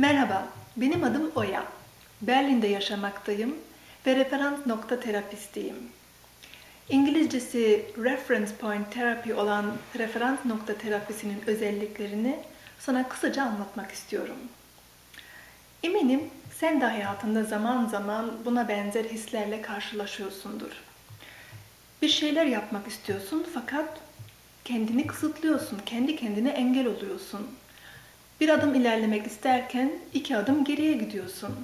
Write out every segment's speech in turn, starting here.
Merhaba, benim adım Oya. Berlin'de yaşamaktayım ve referans nokta terapistiyim. İngilizcesi Reference Point Therapy olan referans nokta terapisinin özelliklerini sana kısaca anlatmak istiyorum. Eminim sen de hayatında zaman zaman buna benzer hislerle karşılaşıyorsundur. Bir şeyler yapmak istiyorsun fakat kendini kısıtlıyorsun, kendi kendine engel oluyorsun. Bir adım ilerlemek isterken iki adım geriye gidiyorsun.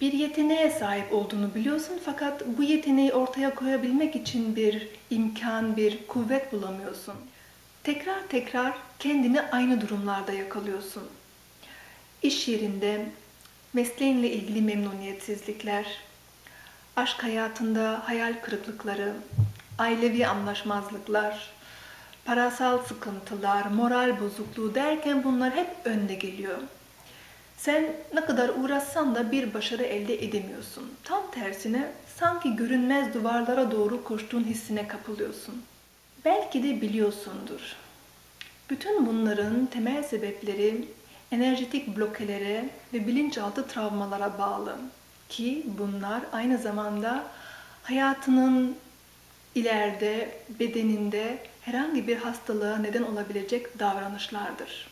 Bir yeteneğe sahip olduğunu biliyorsun fakat bu yeteneği ortaya koyabilmek için bir imkan, bir kuvvet bulamıyorsun. Tekrar tekrar kendini aynı durumlarda yakalıyorsun. İş yerinde mesleğinle ilgili memnuniyetsizlikler, aşk hayatında hayal kırıklıkları, ailevi anlaşmazlıklar, parasal sıkıntılar, moral bozukluğu derken bunlar hep önde geliyor. Sen ne kadar uğraşsan da bir başarı elde edemiyorsun. Tam tersine sanki görünmez duvarlara doğru koştuğun hissine kapılıyorsun. Belki de biliyorsundur. Bütün bunların temel sebepleri enerjetik blokelere ve bilinçaltı travmalara bağlı ki bunlar aynı zamanda hayatının ileride bedeninde herhangi bir hastalığa neden olabilecek davranışlardır.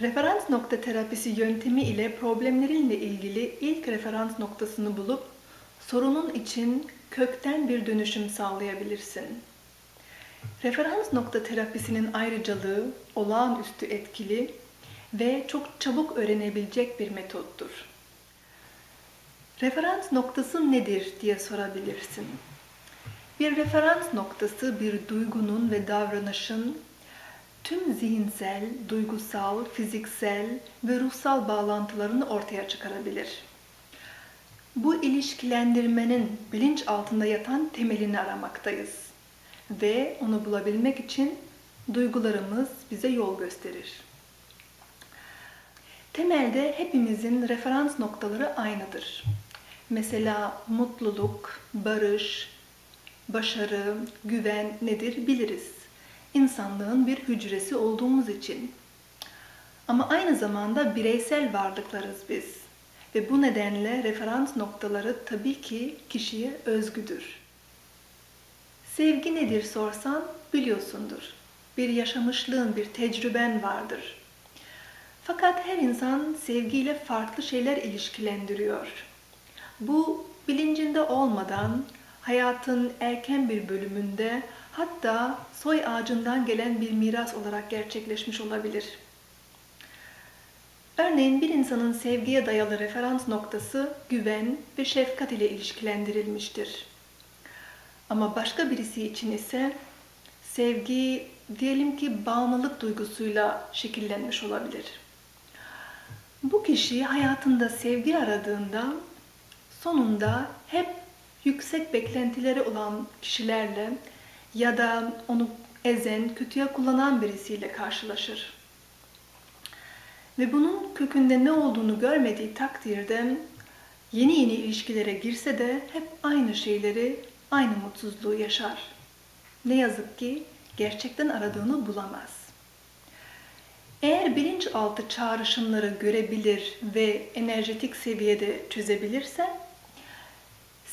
Referans nokta terapisi yöntemi ile problemlerinle ilgili ilk referans noktasını bulup sorunun için kökten bir dönüşüm sağlayabilirsin. Referans nokta terapisinin ayrıcalığı olağanüstü etkili ve çok çabuk öğrenebilecek bir metottur. Referans noktası nedir diye sorabilirsin. Bir referans noktası bir duygunun ve davranışın tüm zihinsel, duygusal, fiziksel ve ruhsal bağlantılarını ortaya çıkarabilir. Bu ilişkilendirmenin bilinç altında yatan temelini aramaktayız ve onu bulabilmek için duygularımız bize yol gösterir. Temelde hepimizin referans noktaları aynıdır. Mesela mutluluk, barış, başarı, güven nedir biliriz. İnsanlığın bir hücresi olduğumuz için. Ama aynı zamanda bireysel varlıklarız biz. Ve bu nedenle referans noktaları tabii ki kişiye özgüdür. Sevgi nedir sorsan biliyorsundur. Bir yaşamışlığın, bir tecrüben vardır. Fakat her insan sevgiyle farklı şeyler ilişkilendiriyor. Bu bilincinde olmadan hayatın erken bir bölümünde hatta soy ağacından gelen bir miras olarak gerçekleşmiş olabilir. Örneğin bir insanın sevgiye dayalı referans noktası güven ve şefkat ile ilişkilendirilmiştir. Ama başka birisi için ise sevgi diyelim ki bağımlılık duygusuyla şekillenmiş olabilir. Bu kişi hayatında sevgi aradığında sonunda hep yüksek beklentileri olan kişilerle ya da onu ezen, kötüye kullanan birisiyle karşılaşır. Ve bunun kökünde ne olduğunu görmediği takdirde yeni yeni ilişkilere girse de hep aynı şeyleri, aynı mutsuzluğu yaşar. Ne yazık ki gerçekten aradığını bulamaz. Eğer bilinçaltı çağrışımları görebilir ve enerjetik seviyede çözebilirse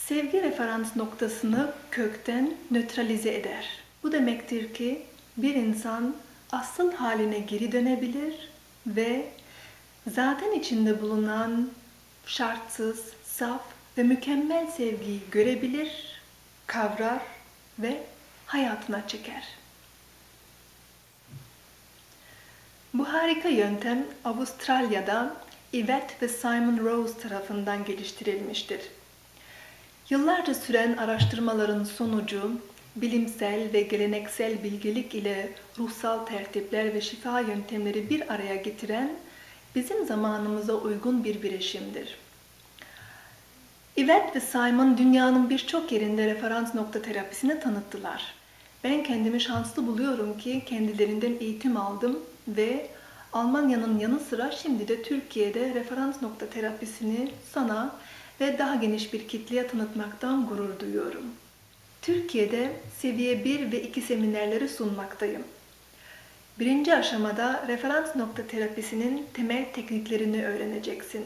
sevgi referans noktasını kökten nötralize eder. Bu demektir ki bir insan asıl haline geri dönebilir ve zaten içinde bulunan şartsız, saf ve mükemmel sevgiyi görebilir, kavrar ve hayatına çeker. Bu harika yöntem Avustralya'da Yvette ve Simon Rose tarafından geliştirilmiştir. Yıllarca süren araştırmaların sonucu bilimsel ve geleneksel bilgelik ile ruhsal tertipler ve şifa yöntemleri bir araya getiren bizim zamanımıza uygun bir birleşimdir. Yvette ve Simon dünyanın birçok yerinde referans nokta terapisini tanıttılar. Ben kendimi şanslı buluyorum ki kendilerinden eğitim aldım ve Almanya'nın yanı sıra şimdi de Türkiye'de referans nokta terapisini sana ve daha geniş bir kitleye tanıtmaktan gurur duyuyorum. Türkiye'de seviye 1 ve 2 seminerleri sunmaktayım. Birinci aşamada referans nokta terapisinin temel tekniklerini öğreneceksin.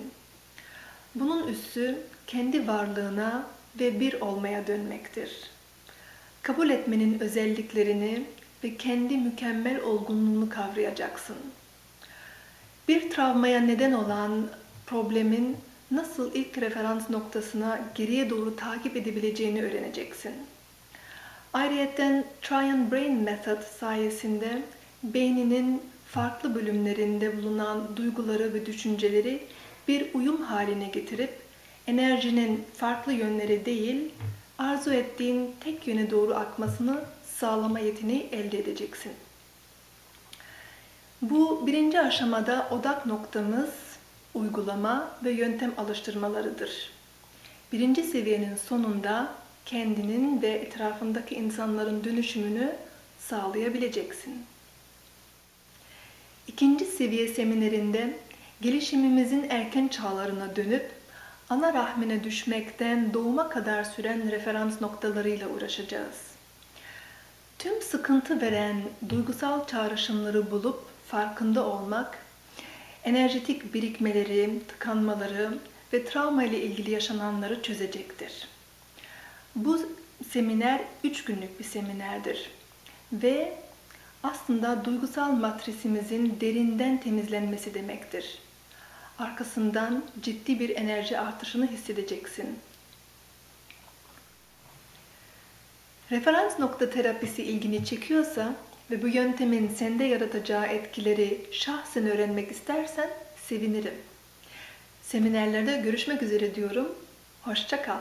Bunun üssü kendi varlığına ve bir olmaya dönmektir. Kabul etmenin özelliklerini ve kendi mükemmel olgunluğunu kavrayacaksın. Bir travmaya neden olan problemin nasıl ilk referans noktasına geriye doğru takip edebileceğini öğreneceksin. Ayrıca Try Brain Method sayesinde beyninin farklı bölümlerinde bulunan duyguları ve düşünceleri bir uyum haline getirip enerjinin farklı yönlere değil, arzu ettiğin tek yöne doğru akmasını sağlama yeteneği elde edeceksin. Bu birinci aşamada odak noktamız uygulama ve yöntem alıştırmalarıdır. Birinci seviyenin sonunda kendinin ve etrafındaki insanların dönüşümünü sağlayabileceksin. İkinci seviye seminerinde gelişimimizin erken çağlarına dönüp ana rahmine düşmekten doğuma kadar süren referans noktalarıyla uğraşacağız. Tüm sıkıntı veren duygusal çağrışımları bulup farkında olmak, enerjetik birikmeleri, tıkanmaları ve travma ile ilgili yaşananları çözecektir. Bu seminer 3 günlük bir seminerdir ve aslında duygusal matrisimizin derinden temizlenmesi demektir. Arkasından ciddi bir enerji artışını hissedeceksin. Referans nokta terapisi ilgini çekiyorsa ve bu yöntemin sende yaratacağı etkileri şahsen öğrenmek istersen sevinirim. Seminerlerde görüşmek üzere diyorum. Hoşça kal.